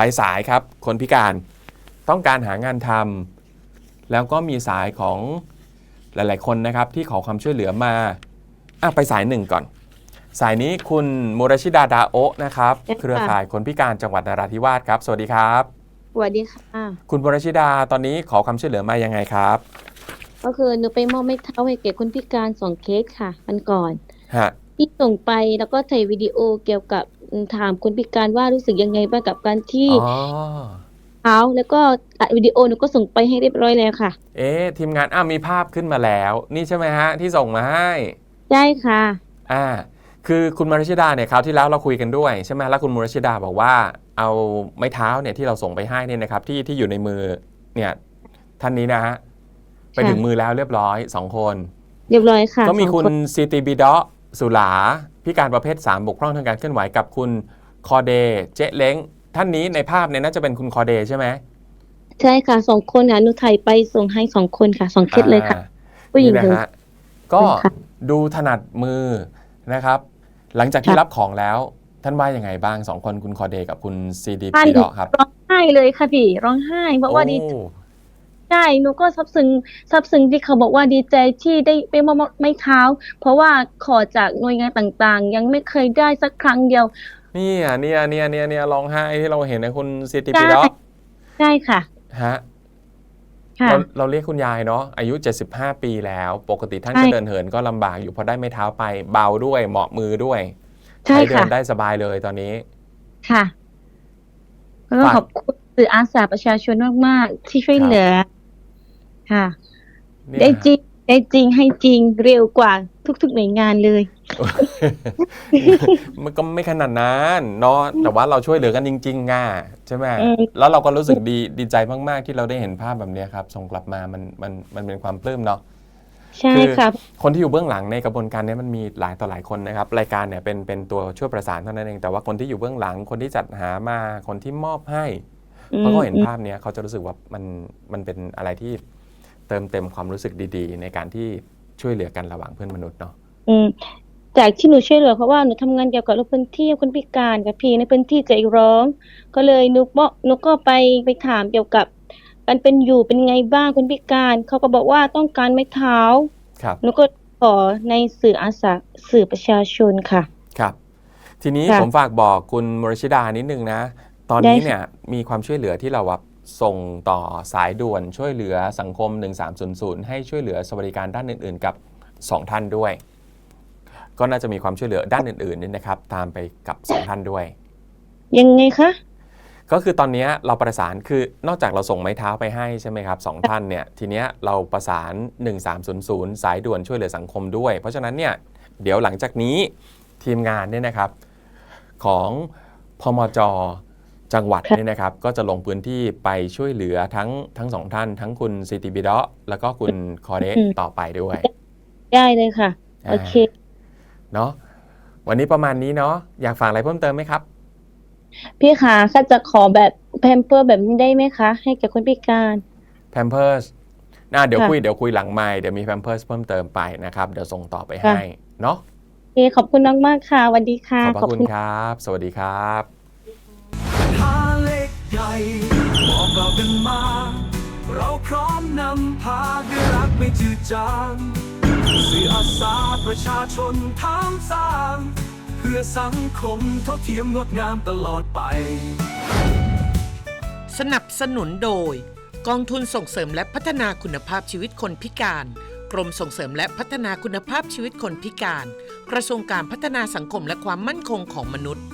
ไปสายครับ คนพิการต้องการหางานทำแล้วก็มีสายของหลาย ๆ คนนะครับที่ขอความช่วยเหลือมาอะไปสายหนึ่งก่อน สายนี้คุณมุรชิดาดาโอะนะครับค่ะเครือข่ายคนพิการจังหวัดนราธิวาสครับ สวัสดีครับสวัสดีค่ะ คุณมุรชิดาตอนนี้ขอความช่วยเหลือมายังไงครับ ก็คือหนูไปมอบไม้เท้าให้แก่คนพิการสองเคสค่ะมันก่อนฮะที่ส่งไปแล้วก็ถ่ายวิดีโอเกี่ยวกับอืม ถามคนพิการว่ารู้สึกยังไงบ้างกับการที่อ๋อเท้าแล้วก็อัดวิดีโอหนูก็ส่งไปให้เรียบร้อยแล้วค่ะเอ๊ะทีมงานอ้ามีภาพขึ้นมาแล้ว นี่ใช่ไหมฮะ ที่ส่งมาให้ใช่ค่ะ อ่าคือคุณมรชิดาเนี่ยคราวที่แล้วเราคุยกันด้วยใช่ไหมแล้วคุณมรชิดาบอกว่าเอาไม้เท้าเนี่ยที่เราส่งไปให้เนี่ยนะครับที่ที่อยู่ในมือเนี่ยท่านนี้นะฮะไปถึงมือแล้วเรียบร้อยสองคน เรียบร้อยค่ะก็มีสองคุณนซีตีบีดอ สุหลาพิการประเภท 3 บกพร่องทางการเคลื่อนไหวกับคุณคอเดเจ๊เล้งท่านนี้ในภาพเนี่ยน่าจะเป็นคุณคอเดใช่ไหมใช่ค่ะสองคนค่ะหนูถ่ายไปส่งให้สองคนค่ะสองเคสเลยค่ะอ่าผู้หญิงนี่ถึนะงฮะก็ค่ะดูถนัดมือนะครับ หลังจากที่ค่ะรับของแล้ว ท่านว่ายังไงบ้างสองคนคุณคอเดกับคุณซีดีท่านพีดอครับร้องไห้เลยค่ะพี่ร้องไห้เพราะว่าดีโอ้ ใช่หนูก็ซับซึ้งซับซึ้งที่เขาบอกว่าดีใจที่ได้ไปมอบไม้เท้า เพราะว่าขอจากหน่วยงานต่างๆ ยังไม่เคยได้สักครั้งเดียว เนี่ยเนี่ยเนี่ยเนี่ยเนี่ยร้องไห้ที่เราเห็นในคุณซีดีใช่พีดอใช่ค่ะฮะค่ะเราเราเรียกคุณยายเนาะอายุ 75 ปีแล้ว ปกติท่านใช่ก็เดินเหินก็ลำบากอยู่เพราะได้ไม้เท้าไปเบาด้วยเหมาะมือด้วยใช่เดิค่ะนได้สบายเลยตอนนี้ ค่ะแล้วก็ฝากขอบคุณสื่ออาสาประชาชนมาก ๆ ที่ช่วยเหลือ ค่ะ เนี่ยได้จริง ได้จริงให้จริงเร็วกว่าทุกๆหน่วยงานเลย มันก็ไม่ขนาดนั้นเนาะแต่ว่าเราช่วยเหลือกันจริงๆง่ะใช่ไหมอืมแล้วเราก็รู้สึกดีดีใจมากๆที่เราได้เห็นภาพแบบเนี้ยครับ ส่งกลับมามันมันมันเป็นความปลื้มเนาะ ใช่คือค่ะ คนที่อยู่เบื้องหลังในกระบวนการเนี้มันมีหลายต่อหลายคนนะครับ รายการเนี่ยเป็นเป็นตัวช่วยประสานเท่านั้นเอง แต่ว่าคนที่อยู่เบื้องหลัง คนที่จัดหามา คนที่มอบให้เพราะเขาเห็นภาพเนี้ยเขาจะรู้สึกว่ามันมันเป็นอะไรที่ เติมเต็มความรู้สึกดีๆ ในการที่ช่วยเหลือกันระหว่างเพื่อนมนุษย์เนาะอืมจากที่หนูช่วยเหลือเพราะว่าหนูทำงานเกี่ยวกับเรื่องพื้นที่คนพิการกับพี่ในพื้นที่ใจร้อง ก็เลยหนุกบอกหนุก็ไปไปถามเกี่ยวกับการเป็นอยู่เป็นไงบ้างคนพิการ เขาก็บอกว่าต้องการไม้เท้าครับหนูก็ขอในสื่ออาสาสื่อประชาชนค่ะครับ ทีนี้ค่ะผมฝากบอกคุณมรชิดานิดนึงนะ ตอนนี้ได้ค่ะเนี่ยมีความช่วยเหลือที่เราแบบ ส่งต่อสายด่วนช่วยเหลือสังคม 1300 ให้ช่วยเหลือสวัสดิการด้านอื่น ๆ กับ 2 ท่านด้วย ก็น่าจะมีความช่วยเหลือด้านอื่นๆนี่นะครับ ตามไปกับ 2 ท่านด้วย ยังไงคะ ก็คือตอนเนี้ยเราประสานคือนอกจากเราส่งไม้เท้าไปให้ใช่ไหมครับสองท่านเนี่ยทีเนี้ยเราประสาน 1300 สายด่วนช่วยเหลือสังคมด้วย เพราะฉะนั้นเนี่ยเดี๋ยวหลังจากนี้ทีมงานเนี่ยนะครับ ของพมจ จังหวัดค่ะเนี่ยนะครับก็จะลงพื้นที่ไปช่วยเหลือทั้งทั้งสองท่าน ทั้งคุณซิติบิดะแล้วก็คุณคอเดต่อไปด้วย ได้เลยค่ะ โอเคาเนาะวันนี้ประมาณนี้เนาะอยากฝากอะไรเพิ่มเติมไหมครับ พี่ขาข้าจะขอแบบแพมเปอร์แบบนี้ได้ไหมคะ ให้แก่คนพิการแพมเพิร์สนะเดี๋ยวค่ะคุยเดี๋ยวคุยหลังไมค์เดี๋ยวมีแพมเพิร์สเพิ่มเติมไปนะครับ เดี๋ยวส่งต่อไปค่ะให้เนาะโอเคขอบคุณมากๆค่ะสวัสดีค่ะ ขอบพระคุณครับ สวัสดีครับหาเล็ก ใหญ่บอกเรากันมา เราพร้อมนำพาด้วยรักไม่จืดจางสื่ออาสาประชาชนทางสร้าง เพื่อสังคมเท่าเทียมงดงามตลอดไป สนับสนุนโดย กองทุนส่งเสริมและพัฒนาคุณภาพชีวิตคนพิการ กรมส่งเสริมและพัฒนาคุณภาพชีวิตคนพิการ กระทรวงการพัฒนาสังคมและความมั่นคงของมนุษย์